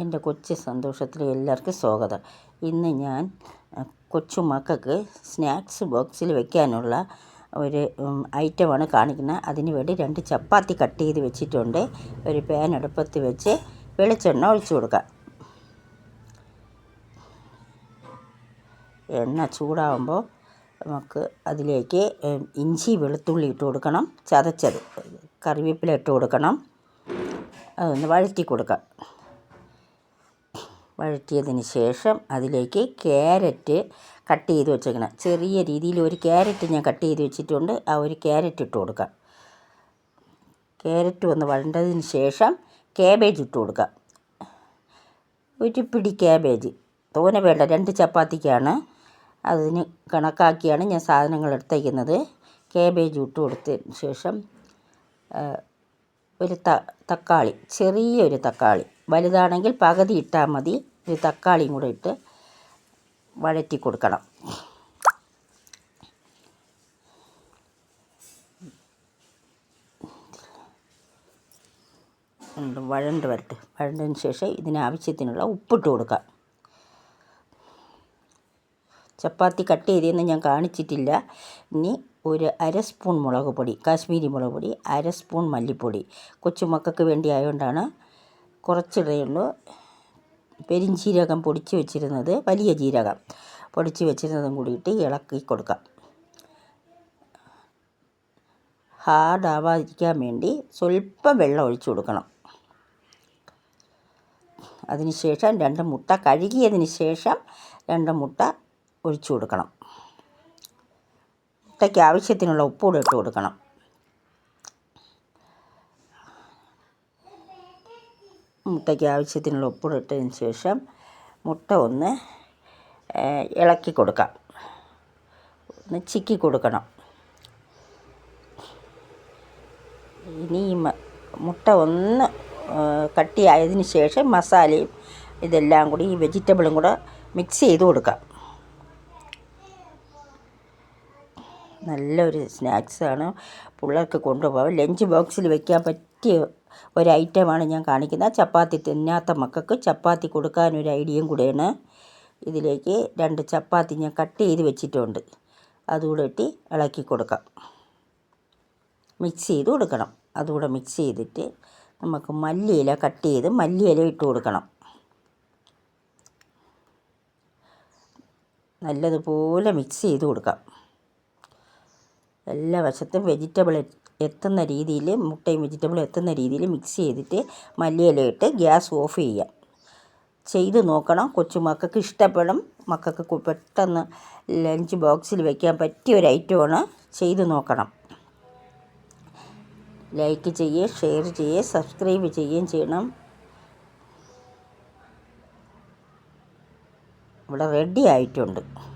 എന്റെ കൊച്ചു സന്തോഷത്തിൽ എല്ലാവർക്കും സ്വാഗതം. ഇന്ന് ഞാൻ കൊച്ചു മക്കൾക്ക് സ്നാക്സ് ബോക്സിൽ വെക്കാനുള്ള ഒരു ഐറ്റമാണ് കാണിക്കുന്നത്. അതിന് വേണ്ടി രണ്ട് ചപ്പാത്തി കട്ട് ചെയ്ത് വെച്ചിട്ടുണ്ട്. ഒരു പാൻ അടുപ്പത്ത് വെച്ച് വെളിച്ചെണ്ണ ഒഴിച്ചു കൊടുക്കാം. എണ്ണ ചൂടാവുമ്പോൾ നമുക്ക് അതിലേക്ക് ഇഞ്ചി വെളുത്തുള്ളി ഇട്ട് കൊടുക്കണം. ചതച്ചത് കറിവേപ്പില ഇട്ട് കൊടുക്കണം. അതൊന്ന് വഴറ്റി കൊടുക്കാം. വഴറ്റിയതിന് ശേഷം അതിലേക്ക് ക്യാരറ്റ് കട്ട് ചെയ്ത് വെച്ചേക്കണം. ചെറിയ രീതിയിൽ ഒരു ക്യാരറ്റ് ഞാൻ കട്ട് ചെയ്ത് വെച്ചിട്ടുണ്ട്. ആ ഒരു ക്യാരറ്റ് ഇട്ട് കൊടുക്കാം. ക്യാരറ്റ് ഒന്ന് വഴണ്ടതിന് ശേഷം ക്യാബേജ് ഇട്ട് കൊടുക്കാം. ഒരു പിടി ക്യാബേജ്. തോനെ വേണ്ട രണ്ട് ചപ്പാത്തിക്കാണ്. അതിന് കണക്കാക്കിയാണ് ഞാൻ സാധനങ്ങൾ എടുത്തേക്കുന്നത്. ക്യാബേജ് ഇട്ട് കൊടുത്തതിന് ശേഷം ഒരു തക്കാളി ചെറിയൊരു തക്കാളി. വലുതാണെങ്കിൽ പകുതി ഇട്ടാൽ മതി. ഒരു തക്കാളിയും കൂടെ ഇട്ട് വഴറ്റി കൊടുക്കണം. വഴണ്ട് വരട്ടെ. വഴണ്ടതിന് ശേഷം ഇതിനാവശ്യത്തിനുള്ള ഉപ്പിട്ട് കൊടുക്കാം. ചപ്പാത്തി കട്ട് ചെയ്തതെന്ന് ഞാൻ കാണിച്ചിട്ടില്ല. ഇനി ഒരു അര സ്പൂൺ മുളക് പൊടി കാശ്മീരി മുളക് പൊടി അര സ്പൂൺ മല്ലിപ്പൊടി. കൊച്ചുമക്കൾക്ക് വേണ്ടി ആയതുകൊണ്ടാണ് കുറച്ചിടയുള്ളൂ പെരിഞ്ചീരകം പൊടിച്ച് വെച്ചിരുന്നത് വലിയ ജീരകം പൊടിച്ച് വെച്ചിരുന്നതും കൂടിയിട്ട് ഇളക്കി കൊടുക്കാം. ഹാർഡ് ആവാതിരിക്കാൻ വേണ്ടി സ്വല്പം വെള്ളം ഒഴിച്ചു കൊടുക്കണം. അതിനുശേഷം രണ്ട് മുട്ട കഴുകിയതിന് ശേഷം രണ്ട് മുട്ട ഒഴിച്ചു കൊടുക്കണം. മുട്ടയ്ക്ക് ആവശ്യത്തിനുള്ള ഉപ്പുകൂടെ ഇട്ട് കൊടുക്കണം. മുട്ടയ്ക്ക് ആവശ്യത്തിനുള്ള ഉപ്പിട്ടതിന് ശേഷം മുട്ട ഒന്ന് ഇളക്കി കൊടുക്കാം. ഒന്ന് ചിക്കി കൊടുക്കണം. ഇനി മുട്ട ഒന്ന് കട്ടിയായതിന് ശേഷം മസാലയും ഇതെല്ലാം കൂടി ഈ വെജിറ്റബിളും കൂടെ മിക്സ് ചെയ്ത് കൊടുക്കാം. നല്ലൊരു സ്നാക്സാണ്. പിള്ളേർക്ക് കൊണ്ടുപോകാം. ലഞ്ച് ബോക്സിൽ വെക്കാൻ പറ്റിയ ഒരു ഐറ്റമാണ് ഞാൻ കാണിക്കുന്നത്. ചപ്പാത്തി തിന്നാത്ത മക്കൾക്ക് ചപ്പാത്തി കൊടുക്കാൻ ഒരു ഐഡിയയും കൂടെയാണ്. ഇതിലേക്ക് രണ്ട് ചപ്പാത്തി ഞാൻ കട്ട് ചെയ്ത് വെച്ചിട്ടുണ്ട്. അതുകൂടെ ഇട്ടി ഇളക്കി കൊടുക്കാം. മിക്സ് ചെയ്ത് കൊടുക്കണം. അതുകൂടെ മിക്സ് ചെയ്തിട്ട് നമുക്ക് മല്ലിയില കട്ട് ചെയ്ത് മല്ലിയില ഇട്ട് കൊടുക്കണം. നല്ലതുപോലെ മിക്സ് ചെയ്ത് കൊടുക്കാം. എല്ലാ വശത്തും വെജിറ്റബിൾ എത്തുന്ന രീതിയിൽ മുട്ടയും വെജിറ്റബിളും എത്തുന്ന രീതിയിൽ മിക്സ് ചെയ്തിട്ട് മല്ലിയില ഇട്ട് ഗ്യാസ് ഓഫ് ചെയ്യാം. ചെയ്ത് നോക്കണം. കൊച്ചു മക്കൾക്ക് ഇഷ്ടപ്പെടും. മക്കൾക്ക് പെട്ടെന്ന് ലഞ്ച് ബോക്സിൽ വയ്ക്കാൻ പറ്റിയ ഒരു ഐറ്റമാണ്. ചെയ്ത് നോക്കണം. ലൈക്ക് ചെയ്യുക ഷെയർ ചെയ്യുക സബ്സ്ക്രൈബ് ചെയ്യുകയും ചെയ്യണം. ഇവിടെ റെഡി ആയിട്ടുണ്ട്.